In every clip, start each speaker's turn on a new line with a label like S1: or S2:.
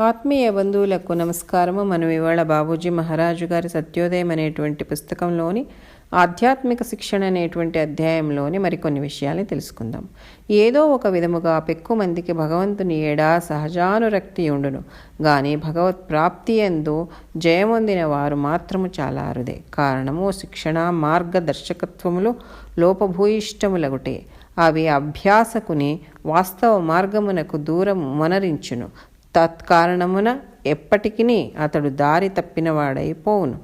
S1: ఆత్మీయ బంధువులకు నమస్కారము. మనం ఇవాళ బాబూజీ మహారాజు గారి సత్యోదయం అనేటువంటి పుస్తకంలోని ఆధ్యాత్మిక శిక్షణ అనేటువంటి అధ్యాయంలోని మరికొన్ని విషయాల్ని తెలుసుకుందాం. ఏదో ఒక విధముగా పెక్కు మందికి భగవంతుని ఏడా సహజానురక్తి ఉండును గాని భగవత్ ప్రాప్తి ఎందు జయమొందిన వారు మాత్రము చాలా అరుదే కారణము శిక్షణ మార్గదర్శకత్వములు లోపభూయిష్టములగుటే. అవి అభ్యాసకుని వాస్తవ మార్గమునకు దూరం మొనరించును తత్కారణమున ఎప్పటికీ అతడు దారి తప్పినవాడైపోవును.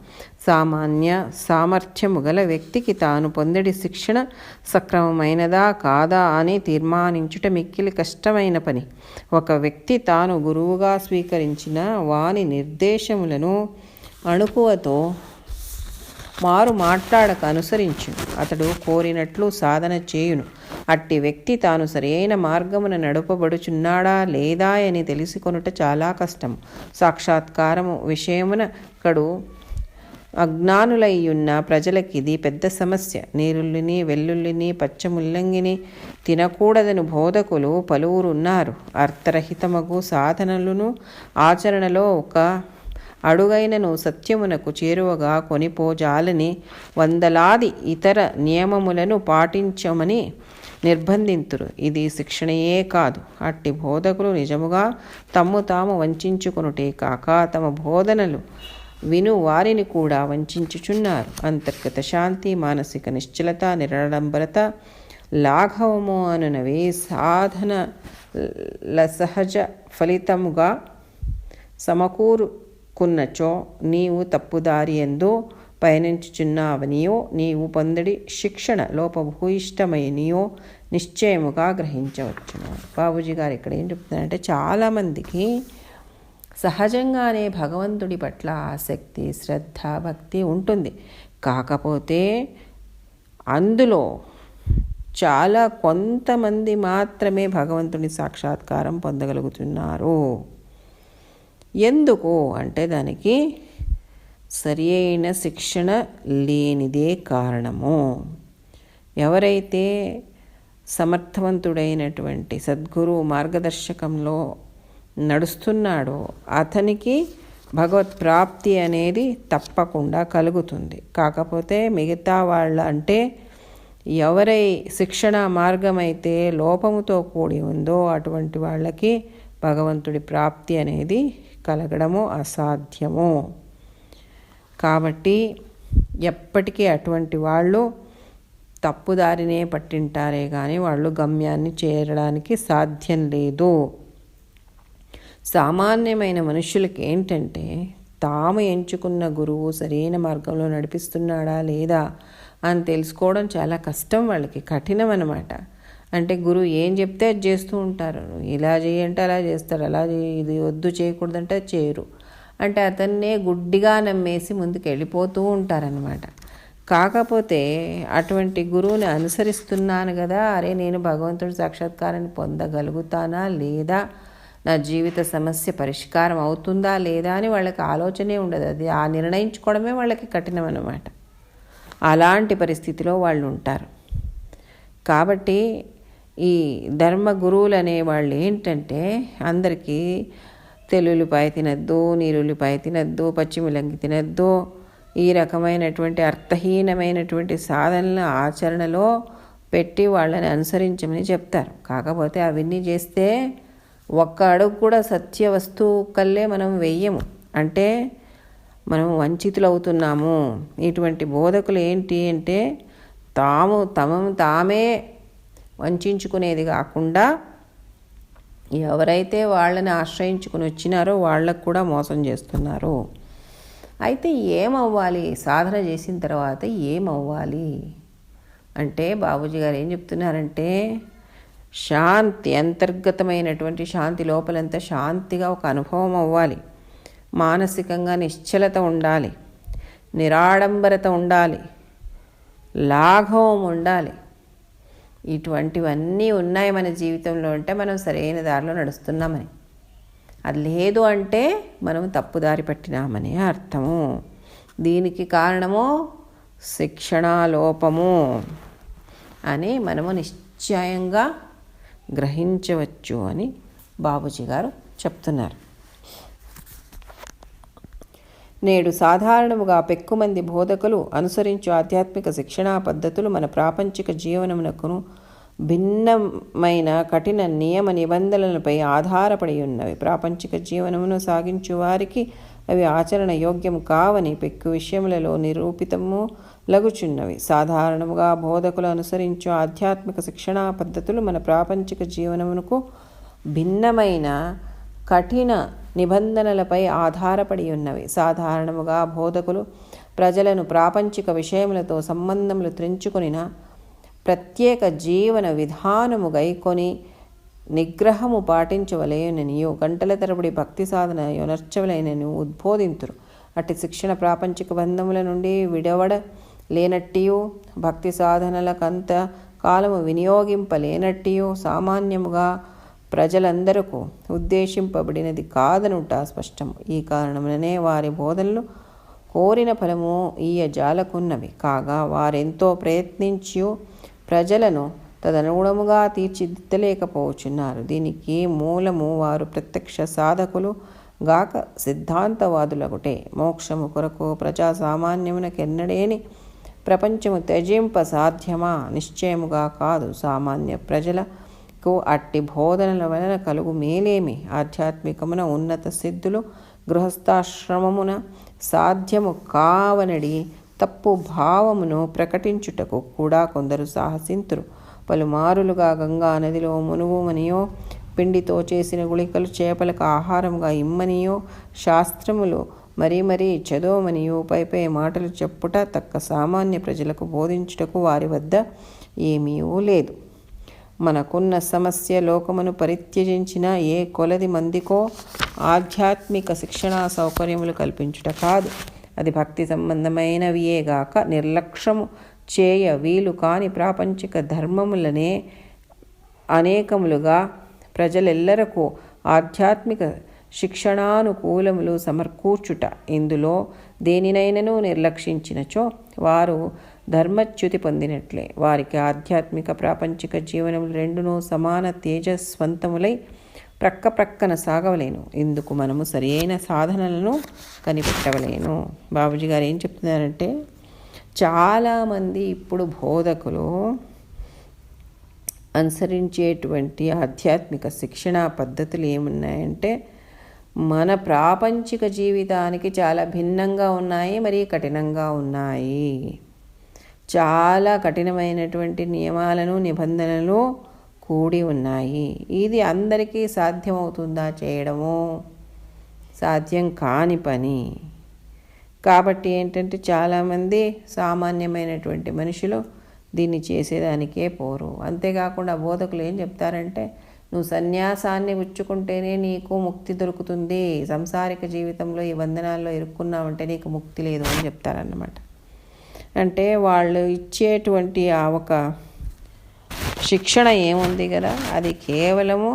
S1: సామాన్య సామర్థ్యము గల వ్యక్తికి తాను పొందడి శిక్షణ సక్రమమైనదా కాదా అని తీర్మానించుట మిక్కిలి కష్టమైన పని. ఒక వ్యక్తి తాను గురువుగా స్వీకరించిన వాని నిర్దేశములను అణుకువతో మారు మాట్లాడక అనుసరించును అతడు కోరినట్లు సాధన చేయును. అట్టి వ్యక్తి తాను సరైన మార్గమున నడుపబడుచున్నాడా లేదా అని తెలుసుకొనుట చాలా కష్టం. సాక్షాత్కారము విషయమున కడు అజ్ఞానులయ్యున్న ప్రజలకి ఇది పెద్ద సమస్య. నీరుల్లిని వెల్లుల్లిని పచ్చముల్లంగిని తినకూడదని బోధకులు పలువురు ఉన్నారు అర్థరహితమగు సాధనలను ఆచరణలో ఒక అడుగైనను సత్యమునకు చేరువగా కొనిపోజాలని వందలాది ఇతర నియమములను పాటించమని నిర్బంధింతురు. ఇది శిక్షణయే కాదు. అట్టి బోధకులు నిజముగా తమ్ము తాము వంచుకునుటే కాక తమ బోధనలు విను వారిని కూడా వంచుచున్నారు. అంతర్గత శాంతి మానసిక నిశ్చలత నిరాడంబరత లాఘవము అనునవి సాధన సహజ ఫలితముగా సమకూరు కున్నచో నీవు తప్పుదారి ఎందో పయనించుచున్నావనియో నీవు పొందడి శిక్షణ లోపభూయిష్టమైనయో నిశ్చయముగా గ్రహించవచ్చును. బాబూజీ గారు ఇక్కడ ఏం చెప్తున్నారంటే చాలామందికి సహజంగానే భగవంతుడి పట్ల ఆసక్తి శ్రద్ధ భక్తి ఉంటుంది. కాకపోతే అందులో చాలా కొంతమంది మాత్రమే భగవంతుని సాక్షాత్కారం పొందగలుగుతున్నారు. ఎందుకు అంటే దానికి సరి అయిన శిక్షణ లేనిదే కారణము. ఎవరైతే సమర్థవంతుడైనటువంటి సద్గురు మార్గదర్శకంలో నడుస్తున్నాడో అతనికి భగవత్ ప్రాప్తి అనేది తప్పకుండా కలుగుతుంది. కాకపోతే మిగతా వాళ్ళ అంటే ఎవరై శిక్షణ మార్గం అయితే లోపముతో కూడి ఉందో అటువంటి వాళ్ళకి భగవంతుడి ప్రాప్తి అనేది కలగడము అసాధ్యము. కాబట్టి ఎప్పటికీ అటువంటి వాళ్ళు తప్పుదారినే పట్టింటారే కానీ వాళ్ళు గమ్యాన్ని చేరడానికి సాధ్యం లేదు. సామాన్యమైన మనుషులకి ఏంటంటే తాము ఎంచుకున్న గురువు సరైన మార్గంలో నడిపిస్తున్నాడా లేదా అని తెలుసుకోవడం చాలా కష్టం వాళ్ళకి కఠినం అన్నమాట అంటే గురువు ఏం చెప్తే అది చేస్తూ ఉంటారు. ఇలా చేయంటే అలా చేస్తారు అలా ఇది వద్దు చేయకూడదంటే అది చేయరు. అంటే అతన్నే గుడ్డిగా నమ్మేసి ముందుకు వెళ్ళిపోతూ ఉంటారనమాట కాకపోతే అటువంటి గురువుని అనుసరిస్తున్నాను కదా అరే నేను భగవంతుడి సాక్షాత్కారాన్ని పొందగలుగుతానా లేదా? నా జీవిత సమస్య పరిష్కారం అవుతుందా లేదా అని వాళ్ళకి ఆలోచనే ఉండదు. అది ఆ నిర్ణయించుకోవడమే వాళ్ళకి కఠినం అన్నమాట. అలాంటి పరిస్థితిలో వాళ్ళు ఉంటారు. కాబట్టి ఈ ధర్మ గురువులు అనేవాళ్ళు ఏంటంటే అందరికీ తెల్లుల్లిపాయ తినద్దు నీరుల్లిపాయ తినద్దు పచ్చిమిలంగి తినద్దు. ఈ రకమైనటువంటి అర్థహీనమైనటువంటి సాధనల ఆచరణలో పెట్టి వాళ్ళని అనుసరించమని చెప్తారు. కాకపోతే అవన్నీ చేస్తే ఒక్క అడుగు కూడా సత్య వస్తువు కల్లే మనం వెయ్యము. అంటే మనం వంచితులు అవుతున్నాము ఇటువంటి బోధకులు ఏంటి అంటే తాము తమను తామే వంచుకునేది కాకుండా ఎవరైతే వాళ్ళని ఆశ్రయించుకుని వచ్చినారో వాళ్ళకు కూడా మోసం చేస్తున్నారు. అయితే ఏమవ్వాలి? సాధన చేసిన తర్వాత ఏమవ్వాలి? అంటే బాబూజీ గారు ఏం చెప్తున్నారంటే శాంతి అంతర్గతమైనటువంటి శాంతి లోపలంతా శాంతిగా ఒక అనుభవం అవ్వాలి. మానసికంగా నిశ్చలత ఉండాలి. నిరాడంబరత ఉండాలి. లాఘవం ఉండాలి. ఇటువంటివన్నీ ఉన్నాయి మన జీవితంలో అంటే మనం సరైన దారిలో నడుస్తున్నామని. అది లేదు అంటే మనం తప్పుదారి పట్టినామని అర్థము. దీనికి కారణము శిక్షణాలోపము అని మనము నిశ్చయంగా గ్రహించవచ్చు అని బాబుజీ గారు చెప్తున్నారు. నేడు సాధారణముగా పెక్కుమంది బోధకులు అనుసరించు ఆధ్యాత్మిక శిక్షణా పద్ధతులు మన ప్రాపంచిక జీవనమునకును భిన్నమైన కఠిన నియమ నిబంధనలపై ఆధారపడి ఉన్నవి. ప్రాపంచిక జీవనమును సాగించు వారికి అవి ఆచరణ యోగ్యం కావని పెక్కు విషయములలో నిరూపితము లగుచున్నవి. సాధారణముగా బోధకులు అనుసరించు ఆధ్యాత్మిక శిక్షణా పద్ధతులు మన ప్రాపంచిక జీవనమునకు భిన్నమైన కఠిన నిబంధనలపై ఆధారపడి ఉన్నవి. సాధారణముగా బోధకులు ప్రజలను ప్రాపంచిక విషయములతో సంబంధములు త్రించుకొనిన ప్రత్యేక జీవన విధానము గైకొని నిగ్రహము పాటించవలేననియో గంటల తరబడి భక్తి సాధన యొనర్చవలేనని ఉద్బోధింతురు. అట్టి శిక్షణ ప్రాపంచిక బంధముల నుండి విడవడ లేనట్టియో భక్తి సాధనలకంత కాలము వినియోగింపలేనట్టియో సామాన్యముగా ప్రజలందరకు ఉద్దేశింపబడినది కాదనుట స్పష్టం. ఈ కారణముననే వారి బోధనలు కోరిన ఫలము ఈయ జాలకున్నవి కాగా వారెంతో ప్రయత్నించి ప్రజలను తదనుగుణముగా తీర్చిదిద్దలేకపోచున్నారు. దీనికి మూలము వారు ప్రత్యక్ష సాధకులు గాక సిద్ధాంతవాదులగుటే. మోక్షము కొరకు ప్రజా సామాన్యమునకెన్నడేని ప్రపంచము త్యజింప సాధ్యమా? నిశ్చయముగా కాదు. సామాన్య ప్రజల ప్రజలకు అట్టి బోధనల వలన కలుగు మేలేమి? ఆధ్యాత్మికమున ఉన్నత సిద్ధులు గృహస్థాశ్రమమున సాధ్యము కావనడి తప్పు భావమును ప్రకటించుటకు కూడా కొందరు సాహసింతురు. పలుమారులుగా గంగా నదిలో మునుగుమనియో పిండితో చేసిన గుళికలు చేపలకు ఆహారంగా ఇమ్మనియో శాస్త్రములు మరీ మరీ చదవమనియో పై పై మాటలు చెప్పుట తక్క సామాన్య ప్రజలకు బోధించుటకు వారి వద్ద ఏమీ లేదు. మనకున్న సమస్య లోకమును పరిత్యజించిన ఏ కొలది మందికో ఆధ్యాత్మిక శిక్షణా సౌకర్యములు కల్పించుట కాదు. అది భక్తి సంబంధమైనవియేగాక నిర్లక్ష్యము చేయ వీలు కాని ప్రాపంచిక ధర్మములనే అనేకములుగా ప్రజలెల్లరకు ఆధ్యాత్మిక శిక్షణానుకూలములు సమర్కూర్చుట ఇందులో దేనినైనను నిర్లక్షించినచో వారు ధర్మచ్యుతి పొందినట్లే. వారికి ఆధ్యాత్మిక ప్రాపంచిక జీవనములు రెండునూ సమాన తేజస్వంతములై ప్రక్క ప్రక్కన సాగవలేను. ఇందుకు మనము సరియైన సాధనలను కనిపెట్టవలేను. బాబుజీ గారు ఏం చెప్తున్నారంటే చాలామంది ఇప్పుడు బోధకులు అనుసరించేటువంటి ఆధ్యాత్మిక శిక్షణా పద్ధతులు ఏమున్నాయంటే మన ప్రాపంచిక జీవితానికి చాలా భిన్నంగా ఉన్నాయి మరి కఠినంగా ఉన్నాయి. చాలా కఠినమైనటువంటి నియమాలను నిబంధనలు కూడి ఉన్నాయి. ఇది అందరికీ సాధ్యమవుతుందా చేయడము? సాధ్యం కాని పని. కాబట్టి ఏంటంటే చాలామంది సామాన్యమైనటువంటి మనుషులు దీన్ని చేసేదానికే పోరు. అంతేకాకుండా బోధకులు ఏం చెప్తారంటే నువ్వు సన్యాసాన్ని ఉచ్చుకుంటేనే నీకు ముక్తి దొరుకుతుంది. సంసారిక జీవితంలో ఈ బంధనాల్లో ఇరుక్కున్నావంటే నీకు ముక్తి లేదు అని చెప్తారన్నమాట. అంటే వాళ్ళు ఇచ్చేటువంటి ఆ ఒక శిక్షణ ఏముంది కదా? అది కేవలము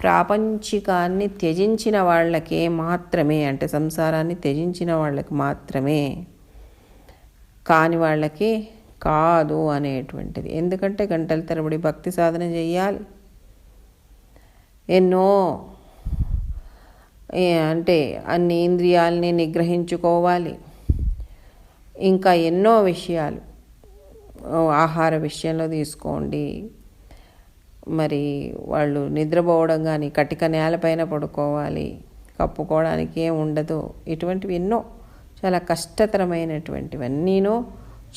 S1: ప్రాపంచికాన్ని త్యజించిన వాళ్ళకే మాత్రమే అంటే సంసారాన్ని త్యజించిన వాళ్ళకి మాత్రమే కాని వాళ్ళకి కాదు అనేటువంటిది. ఎందుకంటే గంటల తరబడి భక్తి సాధన చేయాలి ఎన్నో అంటే అన్ని ఇంద్రియాలని నిగ్రహించుకోవాలి. ఇంకా ఎన్నో విషయాలు. ఆహార విషయంలో తీసుకోండి. మరి వాళ్ళు నిద్రపోవడం కానీ కటిక నేలపైన పడుకోవాలి కప్పుకోవడానికి ఏం ఉండదు. ఇటువంటివి ఎన్నో చాలా కష్టతరమైనటువంటివన్నీనో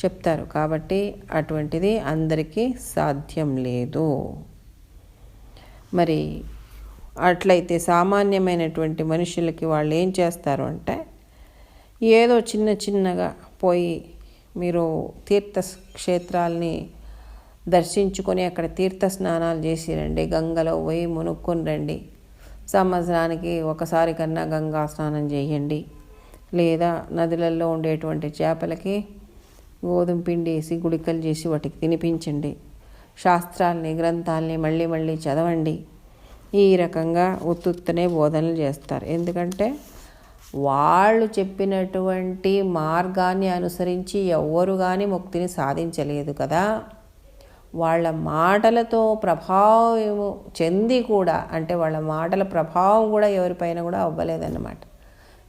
S1: చెప్తారు. కాబట్టి అటువంటిది అందరికీ సాధ్యం లేదు. మరి అట్లయితే సామాన్యమైనటువంటి మనుషులకి వాళ్ళు ఏం చేస్తారు అంటే ఏదో చిన్న చిన్నగా పోయి మీరు తీర్థ క్షేత్రాల్ని దర్శించుకొని అక్కడ తీర్థ స్నానాలు చేసి రండి గంగలో పోయి మునుక్కొని రండి. సంవత్సరానికి ఒకసారి కన్నా గంగా స్నానం చేయండి. లేదా నదులలో ఉండేటువంటి చేపలకి గోధుమ పిండి వేసి గుడికలు చేసి వాటికి తినిపించండి. శాస్త్రాల్ని గ్రంథాలని మళ్ళీ మళ్ళీ చదవండి. ఈ రకంగా ఉత్తుత్తనే బోధనలు చేస్తారు. ఎందుకంటే వాళ్ళు చెప్పినటువంటి మార్గాన్ని అనుసరించి ఎవ్వరు కానీ ముక్తిని సాధించలేదు కదా. వాళ్ళ మాటలతో ప్రభావం చెంది కూడా అంటే వాళ్ళ మాటల ప్రభావం కూడా ఎవరిపైన కూడా అవ్వలేదన్నమాట.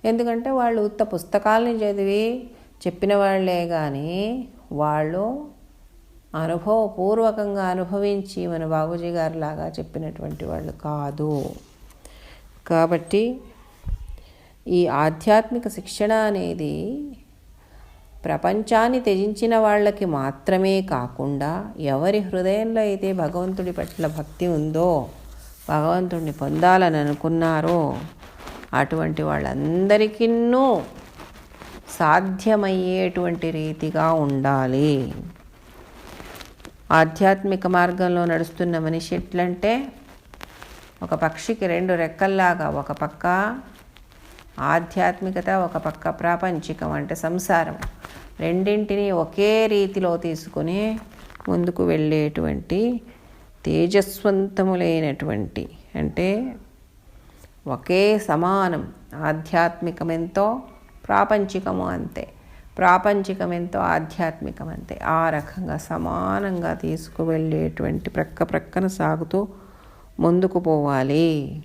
S1: ఎందుకంటే వాళ్ళు ఉత్త పుస్తకాలని చదివి చెప్పిన వాళ్ళే కానీ వాళ్ళు అనుభవపూర్వకంగా అనుభవించి మన బాబుజీ గారు లాగా చెప్పినటువంటి వాళ్ళు కాదు. కాబట్టి ఈ ఆధ్యాత్మిక శిక్షణ అనేది ప్రపంచాన్ని త్యజించిన వాళ్ళకి మాత్రమే కాకుండా ఎవరి హృదయంలో అయితే భగవంతుడి పట్ల భక్తి ఉందో భగవంతుడిని పొందాలని అనుకున్నారో అటువంటి వాళ్ళందరికీ సాధ్యమయ్యేటువంటి రీతిగా ఉండాలి. ఆధ్యాత్మిక మార్గంలో నడుస్తున్న మనిషి ఎట్లంటే ఒక పక్షికి రెండు రెక్కల్లాగా ఒక పక్క ఆధ్యాత్మికత ఒక పక్క ప్రాపంచికం అంటే సంసారం. రెండింటినీ ఒకే రీతిలో తీసుకుని ముందుకు వెళ్ళేటువంటి తేజస్వంతములైనటువంటి అంటే ఒకే సమానం. ఆధ్యాత్మికమెంతో ప్రాపంచికము అంతే. ప్రాపంచికమెంతో ఆధ్యాత్మికం అంతే. ఆ రకంగా సమానంగా తీసుకువెళ్ళేటువంటి ప్రక్క ప్రక్కన సాగుతూ ముందుకు పోవాలి.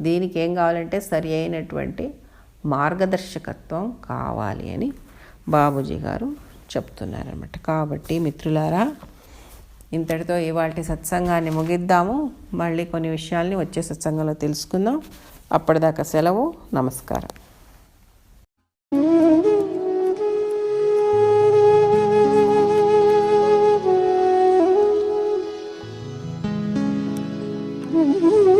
S1: దీనికి ఏం కావాలంటే సరి అయినటువంటి మార్గదర్శకత్వం కావాలి అని బాబూజీ గారు చెప్తున్నారనమాట కాబట్టి మిత్రులారా ఇంతటితో ఇవాళ సత్సంగాన్ని ముగిద్దాము. మళ్ళీ కొన్ని విషయాల్ని వచ్చే సత్సంగంలో తెలుసుకుందాం. అప్పటిదాకా సెలవు నమస్కారం. Mm-hmm.